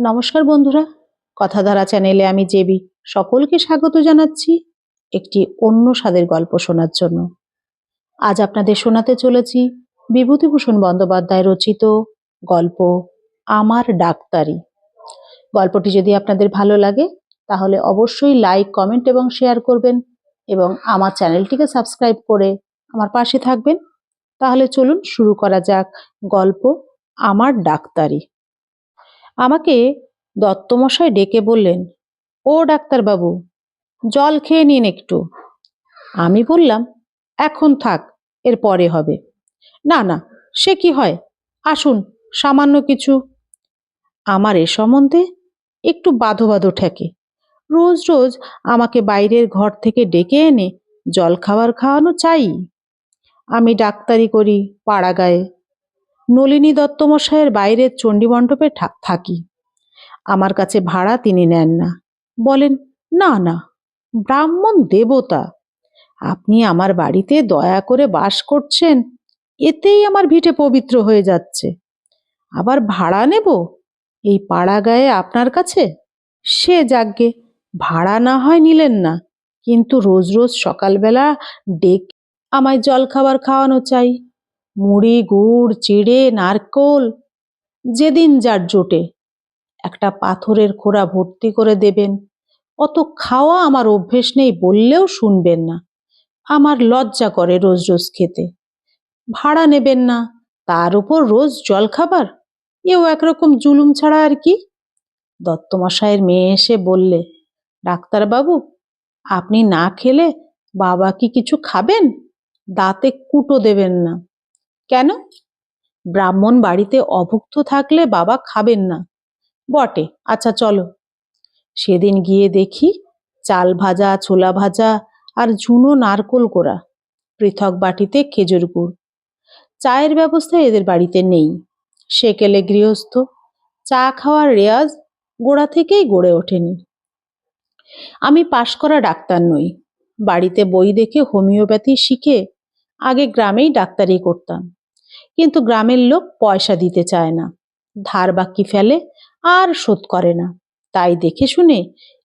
নমস্কার বন্ধুরা, কথাধারা চ্যানেলে আমি জেবি সকলকে স্বাগত জানাচ্ছি একটি অন্য স্বাদের গল্প শোনার জন্য। আজ আপনাদের শোনাতে চলেছি বিভূতিভূষণ বন্দ্যোপাধ্যায় রচিত গল্প আমার ডাক্তারি। গল্পটি যদি আপনাদের ভালো লাগে, তাহলে অবশ্যই লাইক, কমেন্ট এবং শেয়ার করবেন এবং আমার চ্যানেলটিকে সাবস্ক্রাইব করে আমার পাশে থাকবেন। তাহলে চলুন শুরু করা যাক গল্প আমার ডাক্তারি। আমাকে দত্তমশাই ডেকে বললেন, ও ডাক্তারবাবু, জল খেয়ে নিন একটু। আমি বললাম, এখন থাক, এর পরে হবে। না না, সে কি হয়? আসুন, সামান্য কিছু। আমার এ সম্বন্ধে একটু বাধো বাধো ঠেকে। রোজ রোজ আমাকে বাইরের ঘর থেকে ডেকে এনে জল খাবার খাওয়ানো চাই। আমি ডাক্তারি করি পাড়া গায়ে নলিনী দত্তমশাইয়ের বাইরের চণ্ডীমণ্ডপে থাকি। আমার কাছে ভাড়া তিনি নেন না। বলেন, না না, ব্রাহ্মণ দেবতা, আপনি আমার বাড়িতে দয়া করে বাস করছেন, এতেই আমার ভিটে পবিত্র হয়ে যাচ্ছে। আবার ভাড়া নেব? এই পাড়া গায়ে আপনার কাছে? সে যাগ্গে ভাড়া না হয় নিলেন না, কিন্তু রোজ রোজ সকালবেলা ডেক আমায় জল খাবার খাওয়ানো চাই। মুড়ি, গুড়, চিড়ে, নারকোল, যেদিন যার জোটে। একটা পাথরের খোড়া ভর্তি করে দেবেন। অত খাওয়া আমার অভ্যেস নেই বললেও শুনবেন না। আমার লজ্জা করে রোজ রোজ খেতে। ভাড়া নেবেন না, তার উপর রোজ জল খাবার এও একরকম জুলুম ছাড়া আর কি? দত্তমশাইয়ের মেয়ে এসে বললে, ডাক্তারবাবু, আপনি না খেলে বাবা কি কিছু খাবেন? দাঁতে কুটো দেবেন না। কেন? ব্রাহ্মণ বাড়িতে অভুক্ত থাকলে বাবা খাবেন না। বটে আচ্ছা চলো। সেদিন গিয়ে দেখি চাল ভাজা, ছোলা ভাজা আর ঝুনো নারকোল কোড়া পৃথক বাটিতে খেজুর গুড়। চায়ের ব্যবস্থা এদের বাড়িতে নেই। সেকেলে গৃহস্থ। চা খাওয়ার রেয়াজ গোড়া থেকেই গড়ে ওঠেনি। আমি পাশ করা ডাক্তার নই। বাড়িতে বই দেখে হোমিওপ্যাথি শিখে আগে গ্রামেই ডাক্তারি করতাম। কিন্তু গ্রামের লোক পয়সা দিতে চায় না। ধার বাকি ফেলে আর শোধ করে না। তাই দেখে শুনে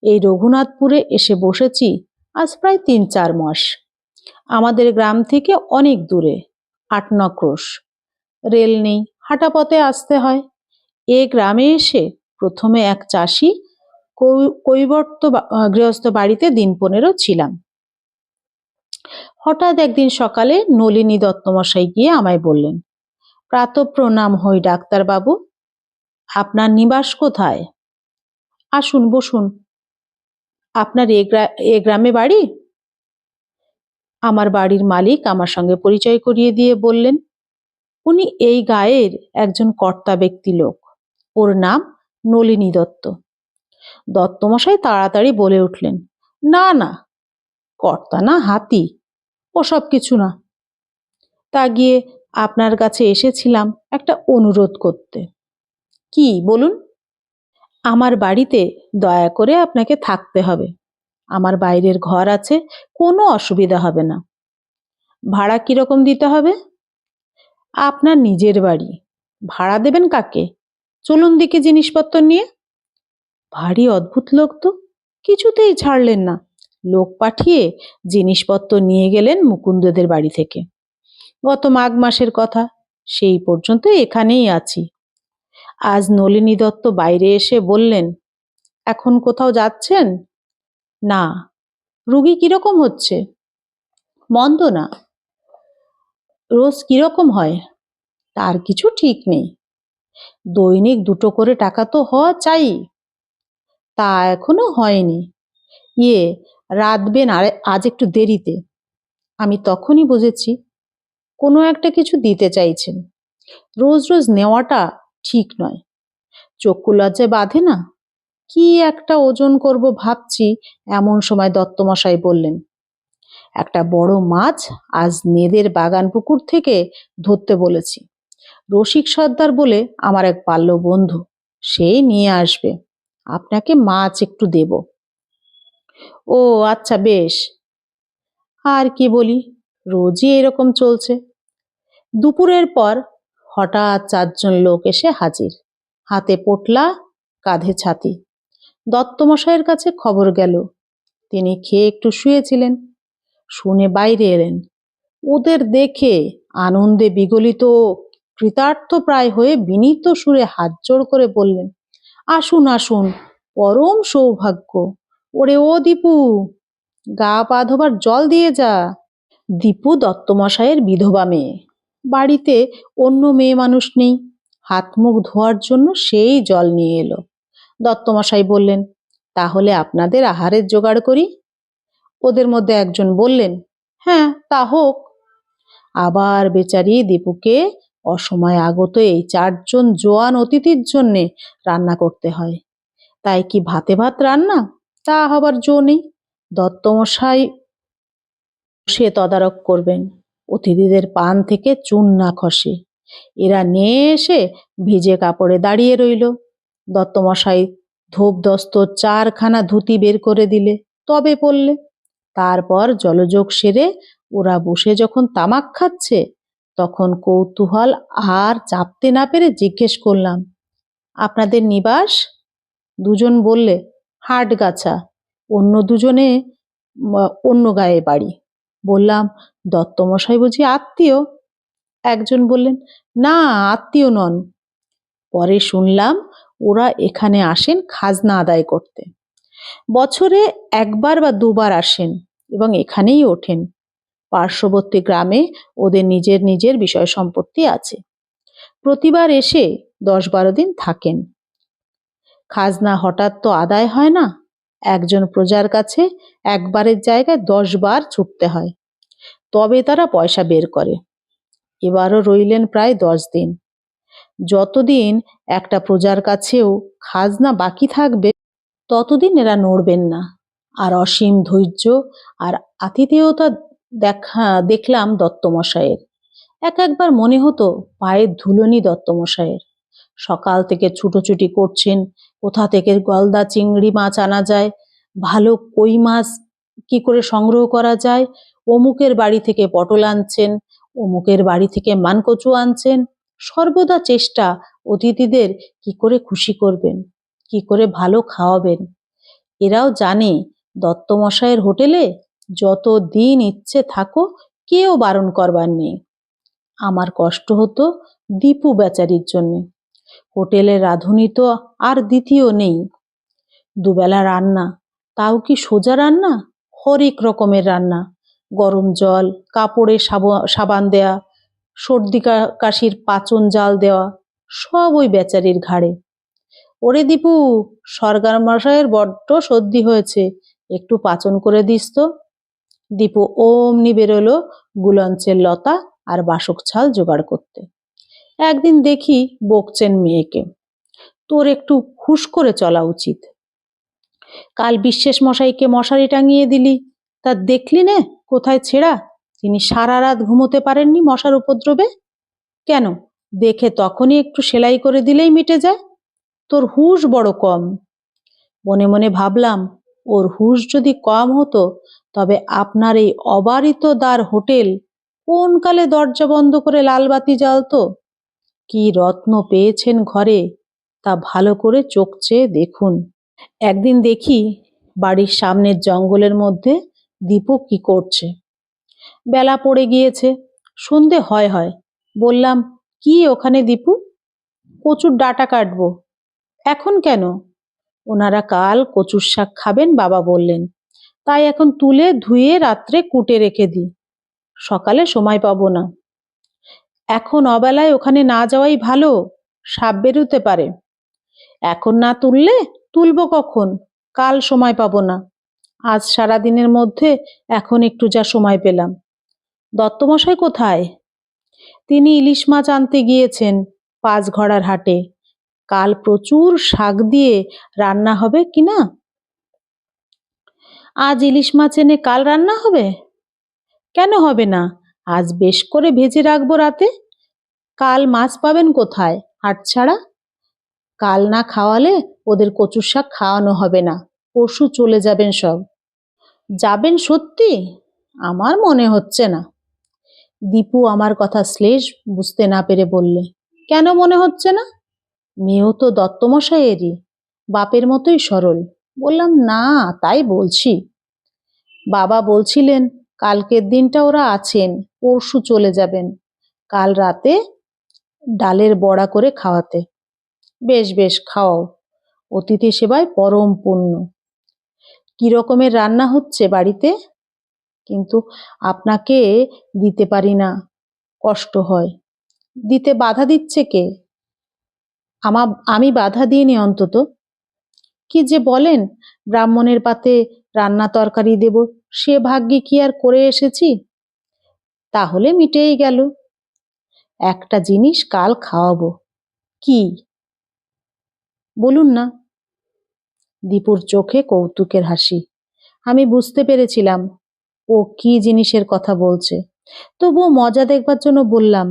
এই রঘুনাথপুরে এসে বসেছি আজ প্রায় তিন চার মাস। আমাদের গ্রাম থেকে অনেক দূরে, আট নক্রোশ রেল নেই হাঁটা পথে আসতে হয়। এ গ্রামে এসে প্রথমে এক চাষি কৈবর্ত গৃহস্থ বাড়িতে দিন পনেরো ছিলাম। হঠাৎ একদিন সকালে নলিনী দত্তমশাই গিয়ে আমায় বললেন প্রাতঃপ্রণাম হই ডাক্তারবাবু। আপনার নিবাস কোথায়? আসুন, বসুন। আপনার এ গ্রা- এ গ্রামে বাড়ি? আমার বাড়ির মালিক আমার সঙ্গে পরিচয় করিয়ে দিয়ে বললেন, উনি এই গায়ের একজন কর্তা ব্যক্তি লোক। ওর নাম নলিনী দত্ত। দত্তমশাই তাড়াতাড়ি বলে উঠলেন, না না, কর্তা না, হাতি। ওসব কিছু না। তা গিয়ে আপনার কাছে এসেছিলাম একটা অনুরোধ করতে। কি, বলুন? আমার বাড়িতে দয়া করে আপনাকে থাকতে হবে। আমার বাইরের ঘর আছে, কোনো অসুবিধা হবে না। ভাড়া কীরকম দিতে হবে? আপনার নিজের বাড়ি। ভাড়া দেবেন কাকে? চলুন দিকে জিনিসপত্র নিয়ে। ভারী অদ্ভুত লোক তো, কিছুতেই ছাড়লেন না। লোক পাঠিয়ে জিনিসপত্র নিয়ে গেলেন মুকুন্দদের বাড়ি থেকে। গত মাঘ মাসের কথা, সেই পর্যন্ত এখানেই আছি। আজ নলিনী দত্ত বাইরে এসে বললেন, এখন কোথাও যাচ্ছেন? না। রুগী কীরকম হচ্ছে? মন্দ না। রোজ কীরকম হয়? তার কিছু ঠিক নেই। দৈনিক দুটো করে টাকা তো হওয়া চাই। তা এখনও হয়নি। ইয়ে রাতবেন আর, আজ একটু দেরিতে। আমি তখনই বুঝেছি। কোনো একটা কিছু দিতে চাইছেন। রোজ রোজ নেওয়াটা ঠিক নয়। চক্ষু লজ্জায় বাঁধে না? কি একটা ওজন করব ভাবছি, এমন সময় দত্তমশাই বললেন, একটা বড় মাছ আজ নেদের বাগান পুকুর থেকে ধরতে বলেছি। রসিক সর্দার বলে আমার এক বাল্য বন্ধু সেই নিয়ে আসবে। আপনাকে মাছ একটু দেব। ও আচ্ছা বেশ। আর কি বলি? রোজই এরকম চলছে। দুপুরের পর হঠাৎ চারজন লোক এসে হাজির। হাতে পোটলা, কাঁধে ছাতি। দত্তমশাইয়ের কাছে খবর গেল। তিনি খেয়ে একটু শুয়েছিলেন। শুনে বাইরে এলেন। ওদের দেখে আনন্দে বিগলিত কৃতার্থ প্রায় হয়ে বিনীত সুরে হাত জোড় করে বললেন, আসুন আসুন, পরম সৌভাগ্য। ওরে ও দীপু, গা পা ধোবার জল দিয়ে যা। দীপু দত্তমশাইয়ের বিধবা মেয়ে। বাড়িতে অন্য মেয়ে মানুষ নেই। হাত মুখ ধোয়ার জন্য সেই জল নিয়ে এলো। দত্তমশাই বললেন, তাহলে আপনাদের আহারের জোগাড় করি? ওদের মধ্যে একজন বললেন হ্যাঁ তা হোক। আবার বেচারি দীপুকে অসময়ে আগত এই চারজন জোয়ান অতিথির জন্যে রান্না করতে হয়। তাই কি ভাতে ভাত রান্না? তা হবার জো নেই। দত্তমশাই সে তদারক করবেন। অতিথিদের পান থেকে চুন না খসে। এরা নিয়ে এসে ভিজে কাপড়ে দাঁড়িয়ে রইল। দত্তমশাই ধূপদস্ত চারখানা ধুতি বের করে দিলে, তবে পড়লে। তারপর জলযোগ সেরে ওরা বসে যখন তামাক খাচ্ছে, তখন কৌতূহল আর চাপতে না পেরে জিজ্ঞেস করলাম, আপনাদের নিবাস? দুজন বললে হাটগাছা অন্য দুজনে, অন্য গায়ে বাড়ি। বললাম, দত্তমশাই বুঝি আত্মীয়? একজন বললেন, না, আত্মীয় নন। পরে শুনলাম, ওরা এখানে আসেন খাজনা আদায় করতে। বছরে একবার বা দুবার আসেন এবং এখানেই ওঠেন। পার্শ্ববর্তী গ্রামে ওদের নিজের নিজের বিষয় সম্পত্তি আছে। প্রতিবার এসে দশ বারো দিন থাকেন। খাজনা হঠাৎ তো আদায় হয় না। একজন প্রজার কাছে একবারের জায়গায় দশ বার ছুটতে হয়। তবে তারা পয়সা বের করে। এবারও রইলেন প্রায় দশ দিন। যতদিন একটা প্রজার কাছেও খাজনা বাকি থাকবে, ততদিন এরা নড়বেন না। আর অসীম ধৈর্য আর আতিথেয়তা দেখা, দেখলাম দত্তমশাইয়ের এক একবার মনে হতো পায়ের ধুলনি দত্তমশাইয়ের সকাল থেকে ছুটোছুটি করছেন। কোথা থেকে গলদা চিংড়ি মাছ আনা যায়? ভালো কই মাছ কি করে সংগ্রহ করা যায়? অমুকের বাড়ি থেকে পটল আনছেন, অমুকের বাড়ি থেকে মানকচু আনছেন। সর্বদা চেষ্টা অতিথিদের কি করে খুশি করবেন, কি করে ভালো খাওয়াবেন। এরাও জানে দত্তমশাইয়ের হোটেলে যত দিন ইচ্ছে থাকো, কেউ বারণ করবার নেই। আমার কষ্ট হতো দীপু বেচারির জন্যে। হোটেলের রাঁধুনি তো আর দ্বিতীয় নেই। দুবেলা রান্না, তাও কি সোজা রান্না? হরেক রকমের রান্না। গরম জল, কাপড়ে সাবা- সাবান দেয়া, সর্দি কাশির পাচন জাল দেওয়া, সব ওই বেচারির ঘাড়ে। ওরে দীপু, সরকার মশাইয়ের বড্ড সর্দি হয়েছে, একটু পাচন করে দিস তো। দীপু অমনি বেরোলো গুলঞ্চের লতা আর বাসক ছাল জোগাড় করতে। একদিন দেখি বকছেন মেয়েকে। তোর একটু হুশ করে চলা উচিত। কাল বিশ্বেষ মশাইকে মশারি টাঙিয়ে দিলি। তা দেখলি নে কোথায় ছেঁড়া? তিনি সারা রাত ঘুমোতে পারেননি মশার উপদ্রবে? কেন? দেখে তখনই একটু সেলাই করে দিলেই মিটে যায়। তোর হুঁশ বড় কম। মনে মনে ভাবলাম, ওর হুঁশ যদি কম হতো, তবে আপনার এই অবারিত দ্বার হোটেল কোন কালে দরজা বন্ধ করে লালবাতি জ্বালতো? কি রত্ন পেয়েছেন ঘরে? তা ভালো করে চোখ চেয়ে দেখুন। একদিন দেখি বাড়ির সামনের জঙ্গলের মধ্যে দীপু কি করছে। বেলা পড়ে গিয়েছে, সন্ধে হয় হয়। বললাম, কি ওখানে দীপু? কচুর ডাটা কাটবো। এখন কেন? ওনারা কাল কচুর শাক খাবেন, বাবা বললেন। তাই এখন তুলে ধুয়ে রাত্রে কুটে রেখে দিই। সকালে সময় পাবো না। এখন অবেলায় ওখানে না যাওয়াই ভালো, সাপ বেরোতে পারে। এখন না তুললে তুলব কখন? কাল সময় পাবো না। আজ সারা দিনের মধ্যে এখন একটু যা সময় পেলাম। দত্তমশাই কোথায়? তিনি ইলিশ মাছ আনতে গিয়েছেন পাঁচ ঘড়ার হাটে। কাল প্রচুর শাক দিয়ে রান্না হবে কি না? আজ ইলিশ মাছ এনে কাল রান্না হবে? কেন হবে না? আজ বেশ করে ভেজে রাখব রাতে। কাল মাছ পাবেন কোথায়? হাট ছাড়া? কাল না খাওয়ালে ওদের কচুর শাক খাওয়ানো হবে না। পরশু চলে যাবেন সব। যাবেন সত্যি? আমার মনে হচ্ছে না। দীপু আমার কথা শ্লেষ বুঝতে না পেরে বললে, কেন মনে হচ্ছে না? মেয়েও তো দত্তমশাইয়েরই, বাপের মতোই সরল। বললাম, না, তাই বলছি। বাবা বলছিলেন কালকের দিনটা ওরা আছেন, পরশু চলে যাবেন। কাল রাতে ডালের বড়া করে খাওয়াতে। বেশ বেশ, খাওয়াও। অতিথি সেবায় পরম পুণ্য। কি রকমের রান্না হচ্ছে বাড়িতে? কিন্তু আপনাকে দিতে পারি না, কষ্ট হয়। দিতে বাধা দিচ্ছে কে? আমা, আমি বাধা দিইনি অন্তত। কি যে বলেন, ব্রাহ্মণের পাতে রান্না তরকারি দেব। সে ভাগ্যে কি আর করে এসেছি? তাহলে মিটেই গেল। একটা জিনিস কাল খাওয়াবো। কি? বলুন না। দীপুর চোখে কৌতুকের হাসি। আমি বুঝতে পেরেছিলাম। ও কি জিনিসের কথা বলছে। তবুও মজা দেখবার জন্য বললাম,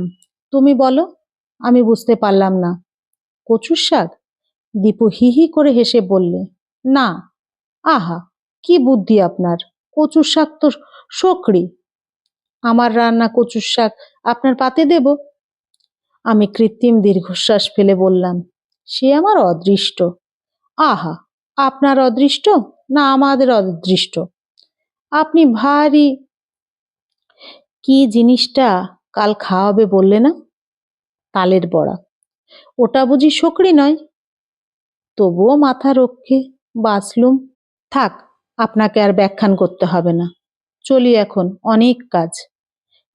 তুমি বলো, আমি বুঝতে পারলাম না। কচুর শাক? দীপু হি হি করে হেসে বললে, না। আহা, কি বুদ্ধি আপনার। কচুর শাক তো শকরি। আমার রান্না কচুর শাক আপনার পাতে দেব? আমি কৃত্রিম দীর্ঘশ্বাস ফেলে বললাম, সে আমার অদৃষ্ট। আহা, আপনার অদৃষ্ট না আমাদের অদৃষ্ট? আপনি ভারী, কি জিনিসটা কাল খাওয়াবে বললে না? তালের বড়া। ওটা বুঝি শকরি নয়? তবুও মাথা রক্ষে বাঁচলুম। থাক আপনাকে আর ব্যাখ্যান করতে হবে না। চলি এখন, অনেক কাজ।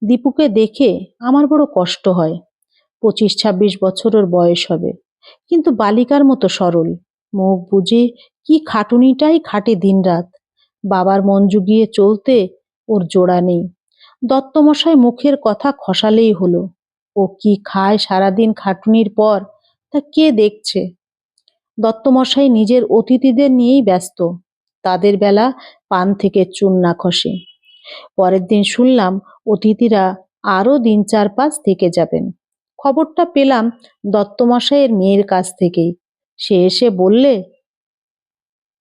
দীপুকে দেখে আমার বড় কষ্ট হয়। পঁচিশ ছাব্বিশ বছর ওর বয়স হবে। কিন্তু বালিকার মতো সরল। মুখ বুঝে কি খাটুনিটাই খাটে দিনরাত। বাবার মন জুগিয়ে চলতে ওর জোড়া নেই। দত্তমশাই মুখের কথা খসালেই হলো। ও কি খায় সারাদিন খাটুনির পর, তা কে দেখছে? দত্তমশাই নিজের অতিথিদের নিয়েই ব্যস্ত। তাদের বেলা পান থেকে চুন না খসে। পরের দিন শুনলাম অতিথিরা আরও দিন চার পাঁচ থেকে যাবেন। খবরটা পেলাম দত্তমশাইয়ের মেয়ের কাছ থেকেই। সে এসে বললে,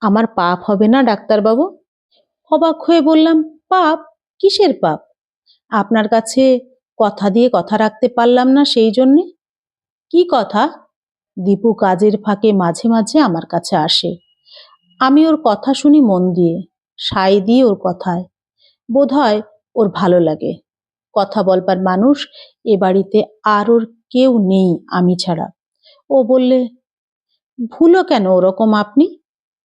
আমার পাপ হবে না, ডাক্তারবাবু? অবাক হয়ে বললাম, পাপ? কিসের পাপ? আপনার কাছে কথা দিয়ে কথা রাখতে পারলাম না সেই জন্যে? কি কথা? দীপু কাজের ফাঁকে মাঝে মাঝে আমার কাছে আসে। আমি ওর কথা শুনি মন দিয়ে সাই দিয়ে ওর কথায়। বোধহয় ওর ভালো লাগে। কথা বলবার মানুষ এ বাড়িতে আর ওর কেউ নেই আমি ছাড়া। ও বললে, ভুলো কেন ওরকম আপনি?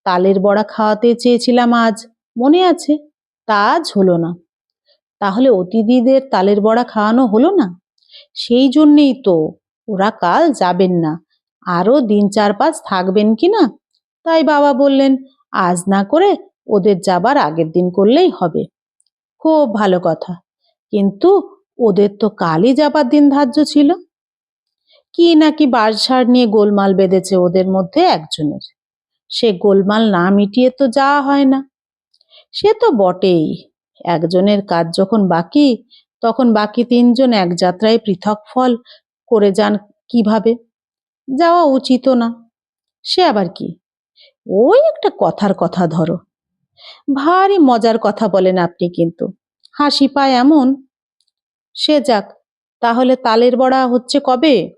তালের বড়া খাওয়াতে চেয়েছিলাম আজ, মনে আছে? তা আজ হলো না। তাহলে অতিথিদের তালের বড়া খাওয়ানো হলো না? সেই জন্যেই তো ওরা কাল যাবেন না। আরও দিন চার পাঁচ থাকবেন কি না? তাই বাবা বললেন, আজ না করে ওদের যাবার আগের দিন করলেই হবে। খুব ভালো কথা। কিন্তু ওদের তো কালই যাবার দিন ধার্য ছিল। কি নাকি বাঁশঝাড় নিয়ে গোলমাল বেঁধেছে ওদের মধ্যে একজনের। সে গোলমাল না মিটিয়ে তো যাওয়া হয় না। সে তো বটেই। একজনের কাজ যখন বাকি, তখন বাকি তিনজন এক যাত্রায় পৃথক ফল করে যান কীভাবে? যাওয়া উচিত না। সে আবার কি? ওই একটা কথার কথা ধরো। ভারী মজার কথা বলেন আপনি কিন্তু। হাসি পায় এমন। সে যাক, তাহলে তালের বড়া হচ্ছে কবে?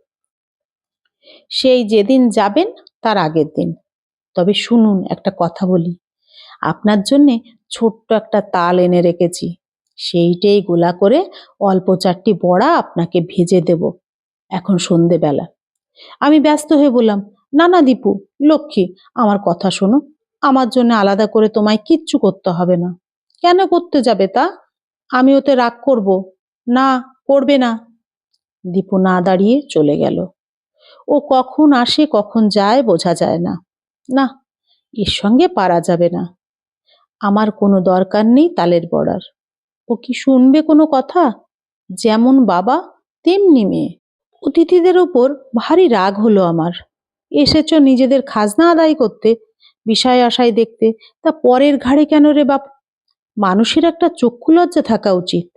সেই যেদিন যাবেন, তার আগের দিন। তবে শুনুন, একটা কথা বলি। আপনার জন্যে ছোট্ট একটা তাল এনে রেখেছি। সেইটাই গোলা করে অল্প চারটি বড়া আপনাকে ভেজে দেব। এখন সন্ধেবেলা। আমি ব্যস্ত হয়ে বললাম না না দীপু, লক্ষ্মী, আমার কথা শোনো। আমার জন্য আলাদা করে তোমায় কিচ্ছু করতে হবে না। কেন করতে যাবে তা? আমি ওতে রাগ করব। না, করবে না। দীপু না দাঁড়িয়ে চলে গেল। ও কখন আসে, কখন যায় বোঝা যায় না। না, এর সঙ্গে পারা যাবে না। আমার কোনো দরকার নেই তালের বড়ার। ও কি শুনবে কোনো কথা? যেমন বাবা, তেমনি মেয়ে। অতিথিদের ওপর ভারী রাগ হলো আমার। এসেছ নিজেদের খাজনা আদায় করতে, বিষয় আশায় দেখতে, তা পরের ঘাড়ে কেন রে বাপ? মানুষের একটা চক্ষু লজ্জা থাকা উচিত।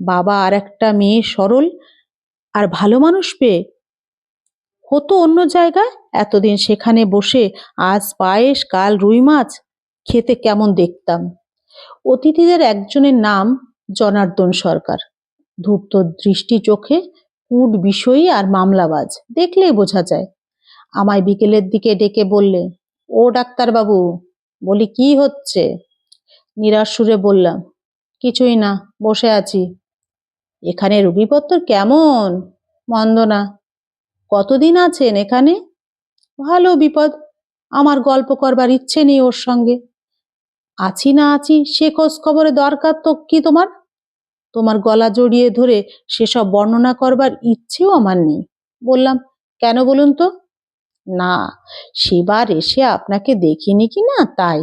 বাবা আর একটা মেয়ে সরল আর ভালো মানুষ পেয়ে হতো অন্য জায়গায়? এতদিন সেখানে বসে আজ পায়েস, কাল রুই মাছ খেতে কেমন দেখতাম। অতিথিদের একজনের নাম জনার্দন সরকার। ধূপ্ত দৃষ্টি চোখে কুট বিষয়ী আর মামলাবাজ। দেখলেই বোঝা যায় আমায় বিকেলের দিকে ডেকে বললে, ও ডাক্তারবাবু, বলি কি হচ্ছে? নিরাশ সুরে বললাম, কিছুই না, বসে আছি। এখানে রুগীপত্র কেমন? মন্দ না। কতদিন আছেন এখানে? ভালো বিপদ। আমার গল্প করবার ইচ্ছে নেই ওর সঙ্গে। আছি না আছি, সে খোঁজ খবরে দরকার তো কি তোমার? তোমার গলা জড়িয়ে ধরে সেসব বর্ণনা করবার ইচ্ছেও আমার নেই। বললাম, কেন বলুন তো? না, সেবার এসে আপনাকে দেখিনি কি না তাই?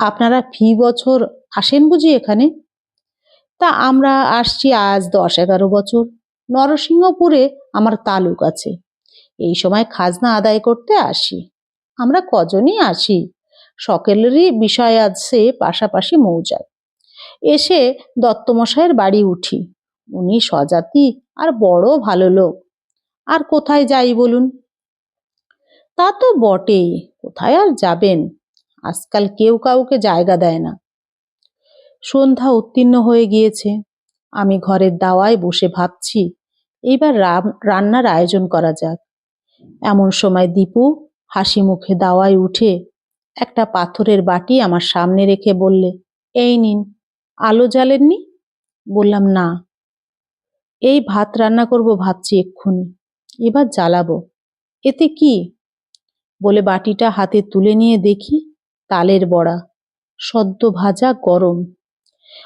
আপনারা ফি বছর আসেন বুঝি এখানে? তা আমরা আসছি আজ দশ এগারো বছর। নরসিংহপুরে আমার তালুক আছে। এই সময় খাজনা আদায় করতে আসি। আমরা কজনই আসি? সকলেরই বিষয় আছে পাশাপাশি মৌজায়। এসে দত্তমশাইয়ের বাড়ি উঠি। উনি স্বজাতি আর বড় ভালো লোক। আর কোথায় যাই বলুন? তা তো বটেই, কোথায় আর যাবেন? আজকাল কেউ কাউকে জায়গা দেয় না। সন্ধ্যা উত্তীর্ণ হয়ে গিয়েছে। আমি ঘরের দাওয়ায় বসে ভাবছি এইবার রান্নার আয়োজন করা যাক। এমন সময় দীপু হাসি মুখে দাওয়ায় উঠে একটা পাথরের বাটি আমার সামনে রেখে বললে, এই নিন, আলো জ্বালেননি? বললাম, না। এই ভাত রান্না করব ভাবছি এক্ষুনি, এবার জ্বালাবো। এতে কি? বলে বাটিটা হাতে তুলে নিয়ে দেখি তালের বড়া, সদ্য ভাজা গরম।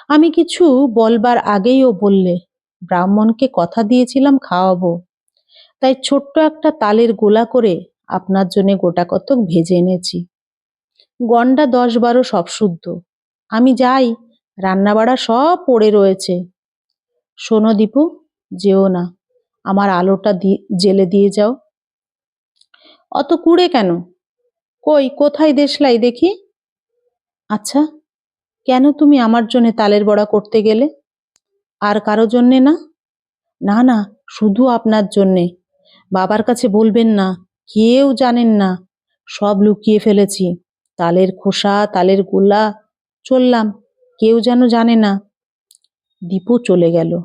আমি কিছু বলবার আগেই ও বললে, ব্রাহ্মণকে কথা দিয়েছিলাম খাওয়াবো। তাই ছোট্ট একটা তালের গোলা করে আপনার জন্য গোটা কতক ভেজে এনেছি। গন্ডা দশ বারো সব শুদ্ধ। আমি যাই, রান্নাবাড়া সব পড়ে রয়েছে। শোনো দীপু, যেও না। আমার আলোটা জেলে দিয়ে যাও। অত কুড়ে কেন? কই, কোথায় দেশলাই দেখি? আচ্ছা কেন তুমি আমার জন্যে তালের বড়া করতে গেলে? আর কারও জন্যে না? না না, শুধু আপনার জন্যে। বাবার কাছে বলবেন না, কেউ জানেন না। সব লুকিয়ে ফেলেছি। তালের খোসা, তালের গোলা, চললাম। কেউ যেন জানে না। দীপু চলে গেল।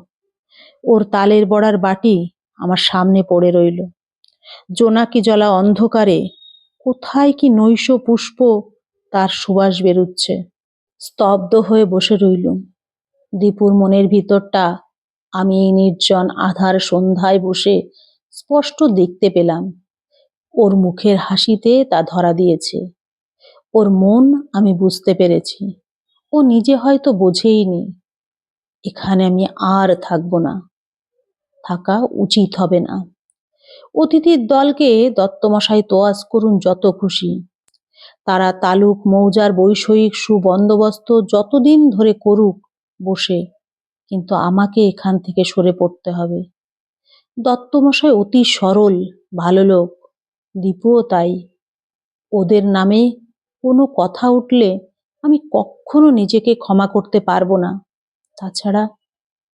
ওর তালের বড়ার বাটি আমার সামনে পড়ে রইল। জোনাকি জলা অন্ধকারে, কোথায় কি নৈশ পুষ্প তার সুবাস বেরুচ্ছে। স্তব্ধ হয়ে বসে রইলুম। দীপুর মনের ভিতরটা, আমি এই নির্জন আধার সন্ধ্যায় বসে স্পষ্ট দেখতে পেলাম। ওর মুখের হাসিতে তা ধরা দিয়েছে। ওর মন আমি বুঝতে পেরেছি। ও নিজে হয়তো বোঝেইনি। এখানে আমি আর থাকব না। থাকা উচিত হবে না। অতিথির দলকে দত্তমশাই তোয়াজ করুন যত খুশি। তারা তালুক, মৌজার বৈষয়িক সুবন্দোবস্ত যতদিন ধরে করুক বসে, কিন্তু আমাকে এখান থেকে সরে পড়তে হবে। দত্তমশাই অতি সরল, ভালো লোক, দীপুও তাই। ওদের নামে কোনো কথা উঠলে আমি কখনো নিজেকে ক্ষমা করতে পারব না। তাছাড়া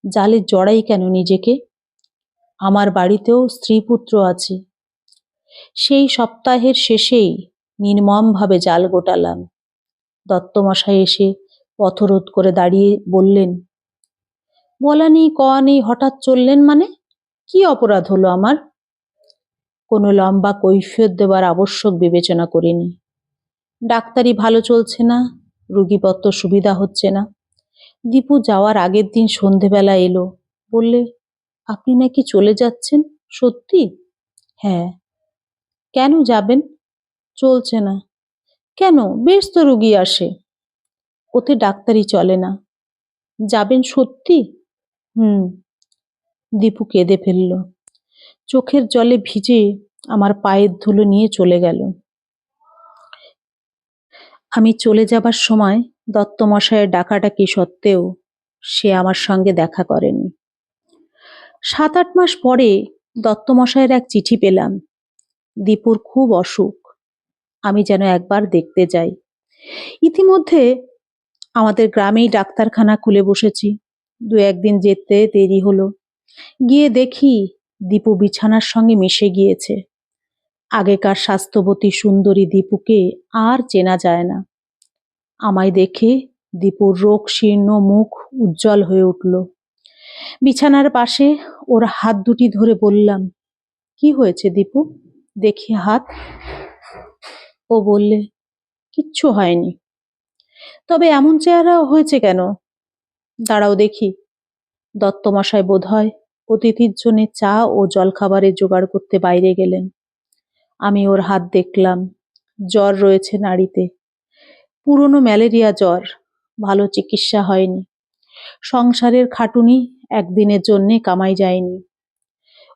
জালে জড়াই কেন নিজেকে? আমার বাড়িতেও স্ত্রী পুত্র আছে। সেই সপ্তাহের শেষেই নির্মমভাবে জাল গোটালাম। দত্তমশাই এসে পথরোধ করে দাঁড়িয়ে বললেন, বলা নেই কওয়া নেই, হঠাৎ চললেন মানে? কি অপরাধ হলো আমার? কোনো লম্বা কৈফিয়ত দেবার আবশ্যক বিবেচনা করিনি। ডাক্তারি ভালো চলছে না, রুগীপত্র সুবিধা হচ্ছে না। দীপু যাওয়ার আগের দিন সন্ধেবেলা এলো, বললে আপনি নাকি চলে যাচ্ছেন? সত্যি? হ্যাঁ। কেন যাবেন? চলছে না। কেন? বেশ তো রুগী আসে। ওতে ডাক্তারি চলে না। যাবেন সত্যি? হুম। দীপু কেঁদে ফেলল। চোখের জলে ভিজে আমার পায়ের ধুলো নিয়ে চলে গেল। আমি চলে যাবার সময় দত্তমশায়ের ডাকাডাকি সত্ত্বেও সে আমার সঙ্গে দেখা করেনি। সাত আট মাস পরে দত্তমশায়ের এক চিঠি পেলাম। দীপুর খুব অসুখ। আমি যেন একবার দেখতে যাই। ইতিমধ্যে আমাদের গ্রামেই ডাক্তারখানা খুলে বসেছি। দু একদিন যেতে দেরি হলো। গিয়ে দেখি দীপু বিছানার সঙ্গে মিশে গিয়েছে। আগেকার স্বাস্থ্যবতী সুন্দরী দীপুকে আর চেনা যায় না। আমায় দেখে দীপুর রোগ শীর্ণ মুখ উজ্জ্বল হয়ে উঠল। বিছানার পাশে ওর হাত দুটি ধরে বললাম, কি হয়েছে দীপু? দেখি হাত। ও বললে, কিচ্ছু হয়নি। তবে এমন চেহারা হয়েছে কেন? দাঁড়াও দেখি। দত্তমশাই বোধ হয় অতিথির জন্য চা ও জলখাবারের জোগাড় করতে বাইরে গেলেন। আমি ওর হাত দেখলাম, জ্বর রয়েছে নাড়িতে। পুরনো ম্যালেরিয়া জ্বর, ভালো চিকিৎসা হয়নি। সংসারের খাটুনি একদিনের জন্যে কামাই যায়নি।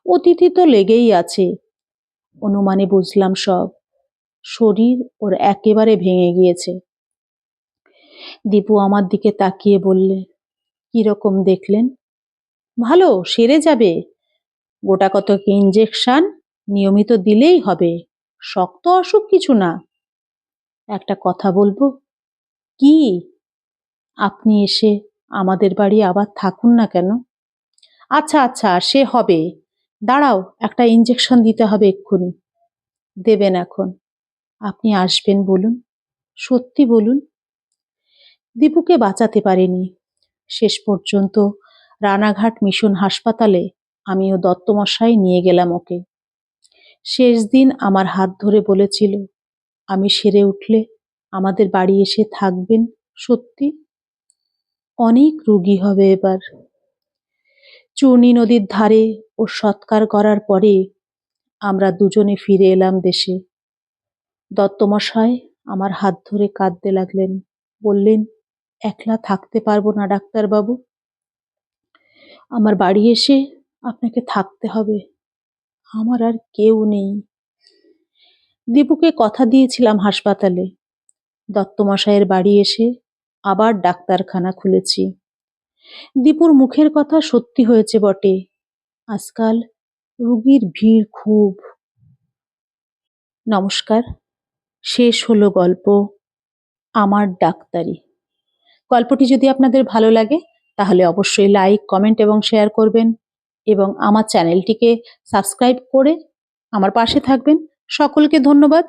অতিথি তো লেগেই আছে। অনুমানে বুঝলাম সব। শরীর ওর একেবারে ভেঙে গিয়েছে। দীপু আমার দিকে তাকিয়ে বললে কীরকম দেখলেন? ভালো, সেরে যাবে। গোটা কতক ইঞ্জেকশন নিয়মিত দিলেই হবে। শক্ত অসুখ কিছু না। একটা কথা বলব? কি? আপনি এসে আমাদের বাড়ি আবার থাকুন না কেন? আচ্ছা আচ্ছা সে হবে। দাঁড়াও, একটা ইঞ্জেকশন দিতে হবে এক্ষুনি। দেবেন এখন। আপনি আসবেন বলুন। সত্যি বলুন। দীপুকে বাঁচাতে পারিনি। শেষ পর্যন্ত রানাঘাট মিশন হাসপাতালে আমিও দত্তমশাই নিয়ে গেলাম ওকে। শেষ দিন আমার হাত ধরে বলেছিল, আমি সেরে উঠলে আমাদের বাড়ি এসে থাকবেন, সত্যি? অনেক রুগী হবে এবার। চূর্ণী নদীর ধারে ও সৎকার করার পরে আমরা দুজনে ফিরে এলাম দেশে। দত্তমশায় আমার হাত ধরে কাঁদতে লাগলেন। বললেন, একলা থাকতে পারব না, ডাক্তারবাবু। আমার বাড়ি এসে আপনাকে থাকতে হবে। আমার আর কেউ নেই। দীপুকে কথা দিয়েছিলাম হাসপাতালে। দত্তমশাইয়ের বাড়ি এসে আবার ডাক্তারখানা খুলেছি। দীপুর মুখের কথা সত্যি হয়েছে বটে। আজকাল রুগীর ভিড় খুব। নমস্কার, শেষ হলো গল্প আমার ডাক্তারি। গল্পটি যদি আপনাদের ভালো লাগে, তাহলে অবশ্যই লাইক, কমেন্ট এবং শেয়ার করবেন এবং আমার চ্যানেলটিকে সাবস্ক্রাইব করে আমার পাশে থাকবেন। সকলকে ধন্যবাদ।